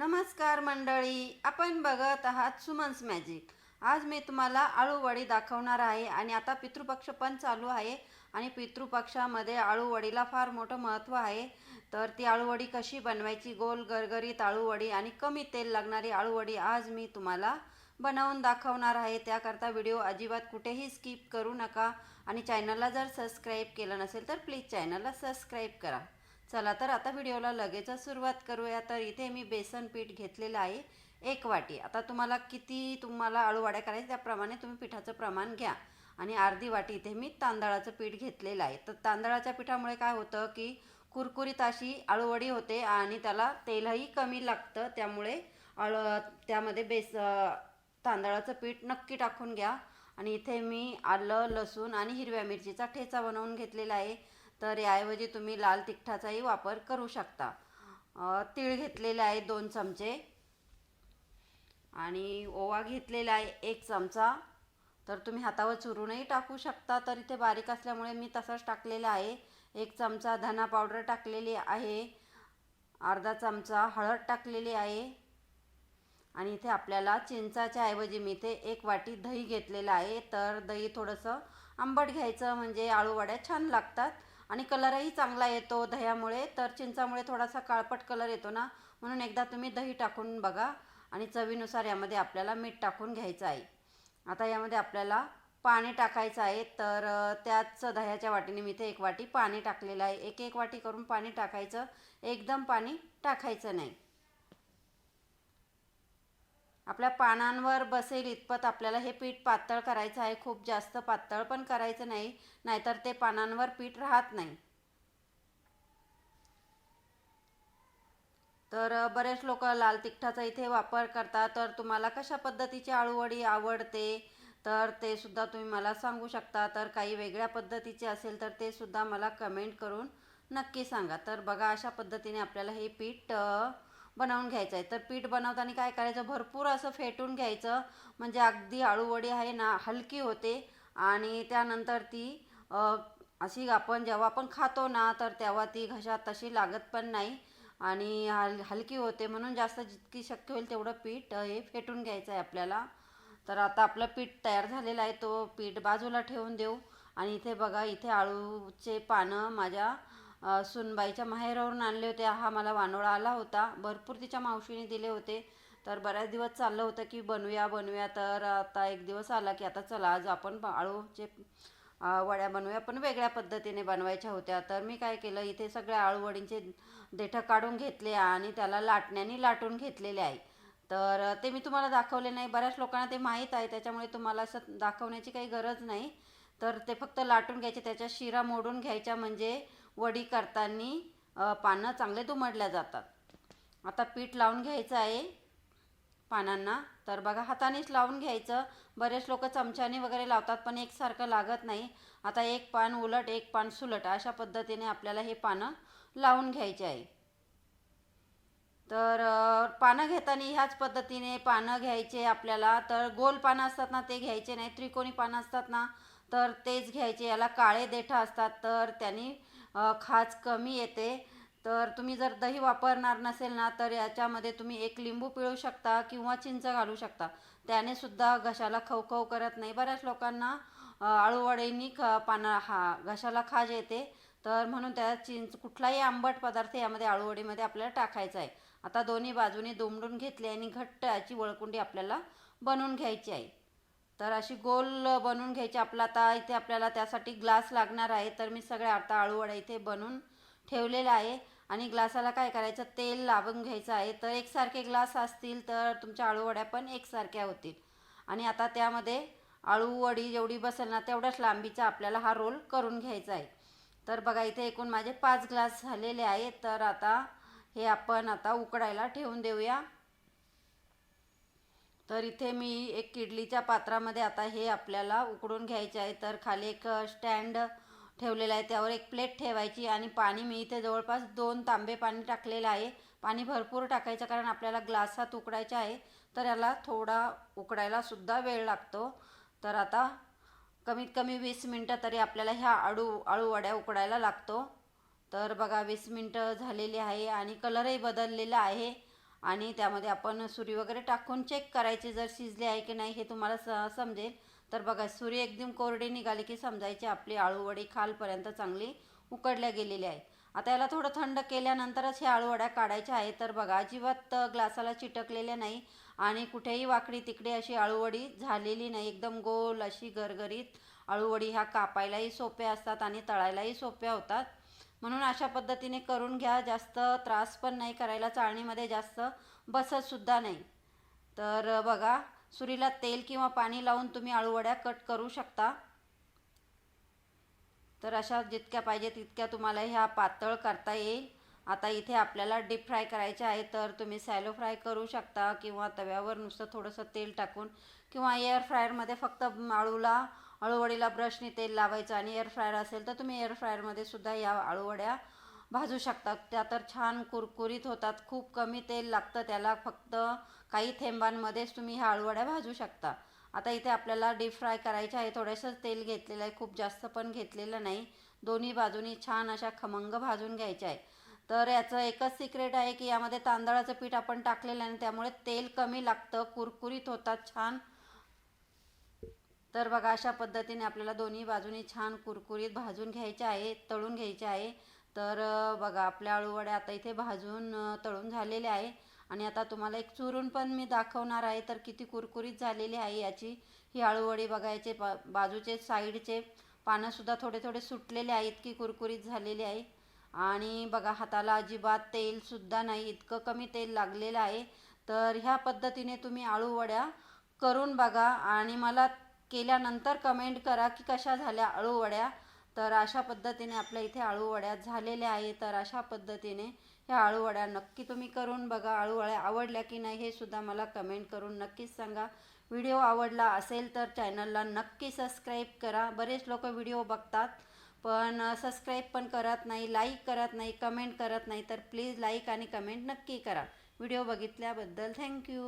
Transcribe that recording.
नमस्कार मंडळी आपण बघत आहात सुमन्स मॅजिक. आज मी तुम्हाला आळूवडी दाखवणार आहे आणि आता पितृपक्ष पण चालू आहे आणि पितृपक्षामध्ये आळूवडीला फार मोठं महत्त्व आहे. तर ती आळूवडी कशी बनवायची? गोल गरगरीत आळूवडी आणि कमी तेल लागणारी आळूवडी आज मी तुम्हाला बनवून दाखवणार आहे. त्याकरता व्हिडिओ अजिबात कुठेही स्किप करू नका आणि चॅनलला जर सबस्क्राईब केलं नसेल तर प्लीज चॅनलला सबस्क्राईब करा. चला तर आता व्हिडिओला लगेचच सुरुवात करूया. तर इथे मी बेसन पीठ घेतलेलं आहे. एक वाटी. आता तुम्हाला किती तुम्हाला आळूवाड्या करायच्या त्याप्रमाणे तुम्ही पिठाचं प्रमाण घ्या. आणि अर्धी वाटी इथे मी तांदळाचं पीठ घेतलेलं आहे. तर तांदळाच्या पिठामुळे काय होतं की कुरकुरीत अशी आळूवडी होते आणि त्याला तेलही कमी लागतं. त्यामुळे आळ त्यामध्ये बेस तांदळाचं पीठ नक्की टाकून घ्या. आणि इथे मी आलं लसूण आणि हिरव्या मिरचीचा ठेचा बनवून घेतलेला आहे. तर याऐवजी तुम्ही लाल तिखटाचाही वापर करू शकता. तीळ घेतलेले आहे दोन चमचे. आणि ओवा घेतलेला आहे एक चमचा. तर तुम्ही हातावर चुरूनही टाकू शकता तर इथे बारीक असल्यामुळे मी तसाच टाकलेला आहे. एक चमचा धना पावडर टाकलेली आहे. अर्धा चमचा हळद टाकलेली आहे. आणि इथे आपल्याला चिंचाच्या ऐवजी मी इथे एक वाटी दही घेतलेलं आहे. तर दही थोडंसं आंबट घ्यायचं म्हणजे आळूवड्या छान लागतात. आणि कलरही चांगला येतो दह्यामुळे. तर चिंचामुळे थोडासा काळपट कलर येतो ना. म्हणून एकदा तुम्ही दही टाकून बघा आणि चवीनुसार यामध्ये आपल्याला मीठ टाकून घ्यायचं आहे. आता यामध्ये आपल्याला पाणी टाकायचं आहे. तर त्याच दह्याच्या वाटीने मी इथे एक वाटी पाणी टाकलेलं आहे. एक एक वाटी करून पाणी टाकायचं. एकदम पाणी टाकायचं नाही. आपल्या पानांवर बसेल इतपत आपल्याला हे पीठ पातळ करायचं आहे. खूप जास्त पातळ पण करायचं नाही नाहीतर ते पानांवर पीठ राहत नाही. तर बरेच लोक लाल तिखटाचा इथे वापर करतात. तर तुम्हाला कशा पद्धतीची आळूवडी आवडते? तर ते सुद्धा तुम्ही मला सांगू शकता. तर काही वेगळ्या पद्धतीचे असेल तर ते सुद्धा मला कमेंट करून नक्की सांगा. तर बघा अशा पद्धतीने आपल्याला हे पीठ बनवून घ्यायचं आहे तर पीठ बनवताना काय करायचं? भरपूर असं फेटून घ्यायचं. म्हणजे अगदी आळूवडी आहे ना हलकी होते. आणि त्यानंतर ती अशी आपण जेव्हा आपण खातो ना तर तेव्हा ती घशात तशी लागत पण नाही. आणि हल हलकी होते म्हणून जास्त जितकी शक्य होईल तेवढं पीठ हे फेटून घ्यायचं आहे आपल्याला. तर आता आपलं पीठ तयार झालेलं आहे. तो पीठ बाजूला ठेवून देऊ. आणि इथे बघा इथे आळूचे पानं माझ्या सुनबाईच्या माहेरावरून आणले होते. हा मला वानोळा आला होता. भरपूर तिच्या मावशीने दिले होते. तर बऱ्याच दिवस चाललं होतं की बनवूया बनवूया तर आता एक दिवस आला की आता चला आज आपण आळूचे वड्या बनवूया. पण वेगळ्या पद्धतीने बनवायच्या होत्या. तर मी काय केलं इथे सगळ्या आळूवडींचे देठं काढून घेतले आणि त्याला लाटण्याने लाटून घेतलेले आहे. तर ते मी तुम्हाला दाखवले नाही. बऱ्याच लोकांना ते माहीत आहे. त्याच्यामुळे तुम्हाला असं दाखवण्याची काही गरज नाही. तर ते फक्त लाटून घ्यायचे. त्याच्या शिरा मोडून घ्यायच्या. म्हणजे वडी करताना पानं चांगले दुमडल्या जातात. आता पीठ लावून घ्यायचं आहे पानांना. तर बघा हातानेच लावून घ्यायचं. बरेच लोक चमच्याने वगैरे लावतात पण एकसारखं लागत नाही. आता एक पान उलट एक पान सुलट अशा पद्धतीने आपल्याला हे पानं लावून घ्यायचे आहे. तर पानं घेताना ह्याच पद्धतीने पानं घ्यायचे आपल्याला. तर गोल पानं असतात ना ते घ्यायचे नाही. त्रिकोणी पानं असतात ना तर तेच घ्यायचे. याला काळे देठा असतात तर त्यांनी खाज कमी येते. तर तुम्ही जर दही वापरणार नसेल ना तर याच्यामध्ये तुम्ही एक लिंबू पिळू शकता किंवा चिंच घालू शकता. त्याने सुद्धा घशाला खवखव करत नाही. बऱ्याच लोकांना आळूवडेनी ख पाना हा घशाला खाज येते. तर म्हणून त्या चिंच कुठलाही आंबट पदार्थ यामध्ये आळूवडीमध्ये आपल्याला टाकायचा आहे. आता दोन्ही बाजूनी दुमडून घेतले आणि घट्ट याची वळकुंडी आपल्याला बनवून घ्यायची आहे. तर अशी गोल बनवून घ्यायची आपला आता इथे आपल्याला त्यासाठी ग्लास लागणार आहे. तर मी सगळ्या आता आळूवडा इथे बनवून ठेवलेलं आहे. आणि ग्लासाला काय करायचं? तेल लावून घ्यायचं आहे. तर एकसारखे ग्लास असतील तर तुमच्या आळूवड्या पण एकसारख्या होतील. आणि आता त्यामध्ये आळूवडी जेवढी बसेल ना तेवढ्याच लांबीचा आपल्याला हा रोल करून घ्यायचा आहे. तर बघा इथे एकूण माझे पाच ग्लास झालेले आहेत. तर आता हे आपण आता उकडायला ठेवून देऊया. तर इथे मी एक किडलीच्या पात्रामध्ये आता हे आपल्याला उकडून घ्यायचे आहे. तर खाली एक स्टँड ठेवलेला आहे. त्यावर एक प्लेट ठेवायची आणि पाणी मी इथे जवळपास दोन तांबे पाणी टाकलेलं आहे. पाणी भरपूर टाकायचं कारण आपल्याला ग्लासात उकडायचं आहे. तर याला थोडा उकडायला सुद्धा वेळ लागतो. तर आता कमीत कमी वीस मिनटं तरी आपल्याला ह्या आळू आळूवड्या उकडायला लागतो. तर बघा वीस मिनटं झालेली आहे आणि कलरही बदललेला आहे. आणि त्यामध्ये आपण सुरी वगैरे टाकून चेक करायची जर शिजली आहे की नाही हे तुम्हाला स समजेल. तर बघा सुरी एकदम कोरडी निघाली की समजायची आपली आळूवडी खालपर्यंत चांगली उकडल्या गेलेली आहे. आता याला थोडं थंड केल्यानंतरच हे आळूवड्या काढायच्या आहे तर बघा अजिबात ग्लासाला चिटकलेल्या नाही आणि कुठेही वाकडी तिकडे अशी आळूवडी झालेली नाही. एकदम गोल अशी गरगरीत आळूवडी ह्या कापायलाही सोप्या असतात आणि तळायलाही सोप्या होतात. म्हणून अशा पद्धतीने करून घ्या. जास्त त्रास पण नाही करायला चाळणीमध्ये जास्त बसतसुद्धा नाही. तर बघा सुरीला तेल किंवा पाणी लावून तुम्ही आळूवड्या कट करू शकता. तर अशा जितक्या पाहिजे तितक्या तुम्हाला ह्या पातळ करता येईल. आता इथे आपल्याला डीप फ्राय करायचे आहे तर तुम्ही सॅलो फ्राय करू शकता किंवा तव्यावर नुसतं थोडंसं तेल टाकून किंवा एअर फ्रायरमध्ये फक्त आळूला अळूवडीला ब्रशने तेल लावायचं आणि एअर फ्रायर असेल तर तुम्ही एअर फ्रायरमध्ये सुद्धा या अळूवड्या भाजू शकता. त्या तर छान कुरकुरीत होतात. खूप कमी तेल लागतं. त्याला फक्त काही थेंबांमध्येच तुम्ही ह्या अळूवड्या भाजू शकता. आता इथे आपल्याला डीप फ्राय करायचे आहे. थोडंसं तेल घेतलेलं आहे. खूप जास्त पण घेतलेलं नाही. दोन्ही बाजूनी छान अशा खमंग भाजून घ्यायच्या आहे. तर याचं एकच सिक्रेट आहे की यामध्ये तांदळाचं पीठ आपण टाकलेलं आहे आणि त्यामुळे तेल कमी लागतं. कुरकुरीत होतात. छान तर बघा अशा पद्धतीने आपल्याला दोन्ही बाजूनी छान कुरकुरीत भाजून घ्यायचे आहे तळून घ्यायचे आहे. तर बघा आपल्या अळूवड्या आता इथे भाजून तळून झालेले आहे. आणि आता तुम्हाला एक चुरून पण मी दाखवणार आहे तर किती कुरकुरीत झालेली आहे याची. ही आळूवडी बघायचे बा बाजूचे साईडचे पानंसुद्धा थोडे थोडे सुटलेले आहे इतकी कुरकुरीत झालेली आहे. आणि बघा हाताला अजिबात तेलसुद्धा नाही इतकं कमी तेल लागलेलं आहे. तर ह्या पद्धतीने तुम्ही आळूवड्या करून बघा. आणि मला केल्यानंतर कमेंट करा की कशा झाल्या अळूवड्या. तर अशा पद्धतीने आपल्या इथे अळूवड्या झालेल्या आहे तर अशा पद्धतीने ह्या अळूवड्या नक्की तुम्ही करून बघा. अळूवड्या आवडल्या की नाही हे सुद्धा मला कमेंट करून नक्कीच सांगा. व्हिडिओ आवडला असेल तर चॅनलला नक्की सबस्क्राईब करा. बरेच लोक व्हिडिओ बघतात पण सबस्क्राईब पण करत नाही लाईक करत नाही कमेंट करत नाही तर प्लीज लाईक आणि कमेंट नक्की करा. Video बघितल्याबद्दल thank you